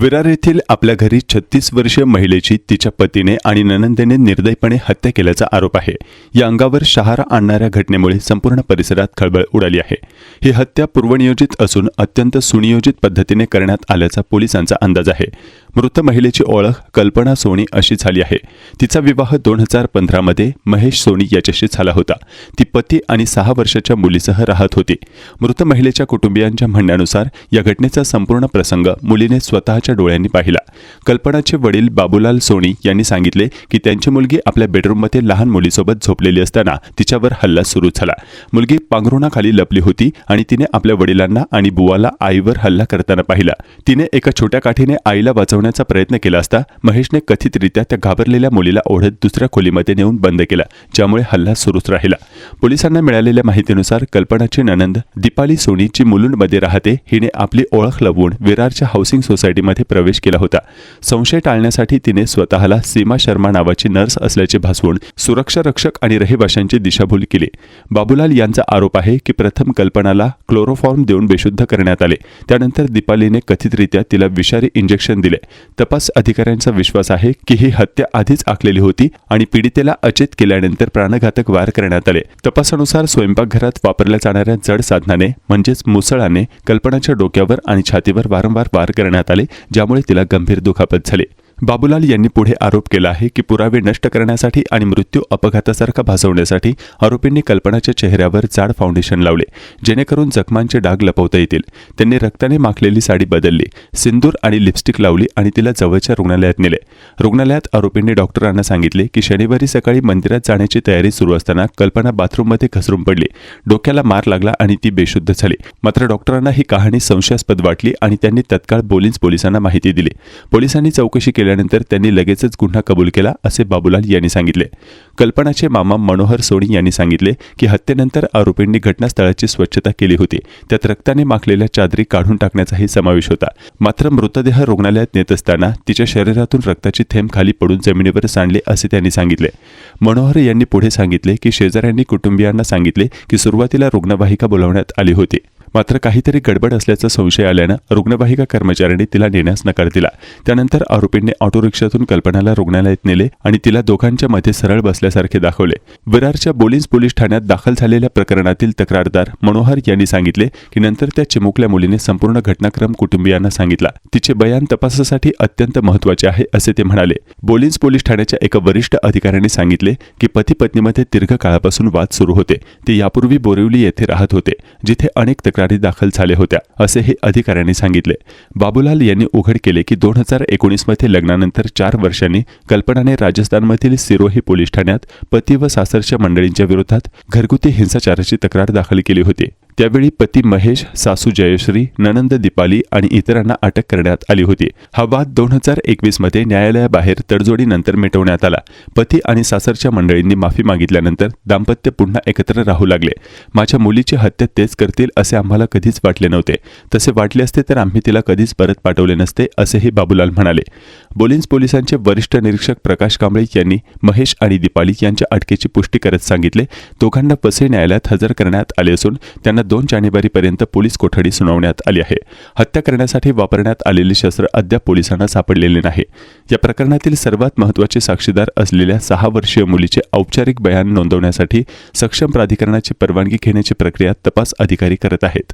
विरार येथील आपल्या घरी छत्तीस वर्षीय महिलेची तिच्या पतीने आणि ननंदेने निर्दयपणे हत्या केल्याचा आरोप आहे. या अंगावर शहारा आणणाऱ्या घटनेमुळे संपूर्ण परिसरात खळबळ उडाली आहे. ही हत्या पूर्वनियोजित असून अत्यंत सुनियोजित पद्धतीने करण्यात आल्याचा पोलिसांचा अंदाज आहे. मृत महिलेची ओळख कल्पना सोनी अशी झाली आहे. तिचा विवाह दोन हजार पंधरामध्ये महेश सोनी याच्याशी झाला होता. ती पती आणि सहा वर्षाच्या मुलीसह राहत होती. मृत महिलेच्या कुटुंबियांच्या म्हणण्यानुसार या घटनेचा संपूर्ण प्रसंग मुलीने स्वतःच्या डोळ्यांनी पाहिला. कल्पनाचे वडील बाबूलाल सोनी यांनी सांगितले की त्यांची मुलगी आपल्या बेडरूममध्ये लहान मुलीसोबत झोपलेली असताना तिच्यावर हल्ला सुरू झाला. मुलगी पांघरुणाखाली लपली होती आणि तिने आपल्या वडिलांना आणि बुवाला आईवर हल्ला करताना पाहिला. तिने एका छोट्या काठीने आईला वाचवण्याचा प्रयत्न केला असता महेशने कथितरित्या त्या घाबरलेल्या मुलीला ओढत दुसऱ्या खोलीमध्ये नेऊन बंद केला ज्यामुळे हल्ला सुरूच राहिला. पोलिसांना मिळालेल्या माहितीनुसार कल्पनाची ननंद दीपाली सोनीची मुलुंडमध्ये राहते हिने आपली ओळख लपवून विरारच्या हाऊसिंग सोसायटीमध्ये प्रवेश केला होता. संशय टाळण्यासाठी तिने स्वतःला सीमा शर्मा नावाची नर्स असल्याचे भासवून सुरक्षा रक्षक आणि रहिवाशांची दिशाभूल केली. बाबूलाल यांचा आरोप आहे की प्रथम कल्पनाला क्लोरोफॉर्म देऊन बेशुद्ध करण्यात आले. त्यानंतर दीपालीने कथितरित्या तिला विषारी इंजेक्शन दिले. तपास अधिकाऱ्यांचा विश्वास आहे की ही हत्या आधीच आखलेली होती आणि पीडितेला अचेत केल्यानंतर प्राणघातक वार करण्यात आले. तपासानुसार स्वयंपाकघरात वापरल्या जाणाऱ्या जड साधनाने म्हणजेच मुसळाने कल्पनाच्या डोक्यावर आणि छातीवर वारंवार वार करण्यात आले ज्यामुळे तिला गंभीर दुखापत झाली. बाबूलाल यांनी पुढे आरोप केला आहे की पुरावे नष्ट करण्यासाठी आणि मृत्यू अपघातासारखा भासवण्यासाठी आरोपींनी कल्पनाच्या चेहऱ्यावर जाड फाउंडेशन लावले जेणेकरून जखमांचे डाग लपवता येतील. त्यांनी रक्ताने माखलेली साडी बदलली सिंदूर आणि लिपस्टिक लावली आणि तिला जवळच्या रुग्णालयात नेले. रुग्णालयात आरोपींनी डॉक्टरांना सांगितले की शनिवारी सकाळी मंदिरात जाण्याची तयारी सुरू असताना कल्पना बाथरूममध्ये घसरून पडली. डोक्याला मार लागला आणि ती बेशुद्ध झाली. मात्र डॉक्टरांना ही कहाणी संशयास्पद वाटली आणि त्यांनी तत्काळ बोलिन्स पोलिसांना माहिती दिली. पोलिसांनी चौकशी केली केल्यानंतर त्यांनी लगेचच गुन्हा कबूल केला असे बाबूलाल यांनी सांगितले. कल्पनाचे मामा मनोहर सोनी यांनी सांगितले की हत्येनंतर आरोपींनी घटनास्थळाची स्वच्छता केली होती. त्यात रक्ताने माखलेल्या चादरी काढून टाकण्याचाही समावेश होता. मात्र मृतदेह रुग्णालयात नेत असताना तिच्या शरीरातून रक्ताची थेंब खाली पडून जमिनीवर सांडले असे त्यांनी सांगितले. मनोहर यांनी पुढे सांगितले की शेजाऱ्यांनी कुटुंबियांना सांगितले की सुरुवातीला रुग्णवाहिका बोलावण्यात आली होती. मात्र काहीतरी गडबड असल्याचा संशय आल्यानं रुग्णवाहिका कर्मचाऱ्यांनी तिला नेण्यास नकार दिला. त्यानंतर आरोपींनी ऑटो रिक्षातून कल्पनाला रुग्णालयात नेले आणि तिला दोघांच्या मध्ये सरळ बसल्यासारखे दाखवले. विरारच्या बोलिन्स पोलीस ठाण्यात दाखल झालेल्या प्रकरणातील तक्रारदार मनोहर यांनी सांगितले की नंतर त्या चिमुकल्या मुलीने संपूर्ण घटनाक्रम कुटुंबियांना सांगितला. तिचे बयान तपासासाठी अत्यंत महत्त्वाचे आहे असे ते म्हणाले. बोलिन्स पोलीस ठाण्याच्या एका वरिष्ठ अधिकाऱ्याने सांगितले की पती पत्नीमध्ये दीर्घकाळापासून वाद सुरू होते. ते यापूर्वी बोरिवली येथे राहत होते. जिथे अनेक तक्रारी दाखल झाल्या होत्या असे हे अधिकाऱ्यांनी सांगितले. बाबूलाल यांनी उघड केले की दोन हजार एकोणीसमध्ये लग्नानंतर चार वर्षांनी कल्पनाने राजस्थानमधील सिरोही पोलीस ठाण्यात पती व सासरच्या मंडळींच्या विरोधात घरगुती हिंसाचाराची तक्रार दाखल केली होती. त्यावेळी पती महेश सासू जयश्री ननंद दीपाली आणि इतरांना अटक करण्यात आली होती. हा वाद दोन हजार एकवीसमध्ये न्यायालयाबाहेर तडजोडीनंतर मिटवण्यात आला. पती आणि सासरच्या मंडळींनी माफी मागितल्यानंतर दाम्पत्य पुन्हा एकत्र राहू लागले. माझ्या मुलीची हत्या तेच करतील असे आम्हाला कधीच वाटले नव्हते. तसे वाटले असते तर आम्ही तिला कधीच परत पाठवले नसते असेही बाबूलाल म्हणाले. बोलिन्स पोलिसांचे वरिष्ठ निरीक्षक प्रकाश कांबळे यांनी महेश आणि दीपाली यांच्या अटकेची पुष्टी करत सांगितले. दोघांना पसे न्यायालयात हजर करण्यात आले असून त्यांना दोन जानेवारीपर्यंत पोलीस कोठडी सुनावण्यात आली आहे. हत्या करण्यासाठी वापरण्यात आलेले शस्त्र अद्याप पोलिसांना सापडलेले नाही. या प्रकरणातील सर्वात महत्त्वाचे साक्षीदार असलेल्या सहा वर्षीय मुलीचे औपचारिक बयान नोंदवण्यासाठी सक्षम प्राधिकरणाची परवानगी घेण्याची प्रक्रिया तपास अधिकारी करत आहेत.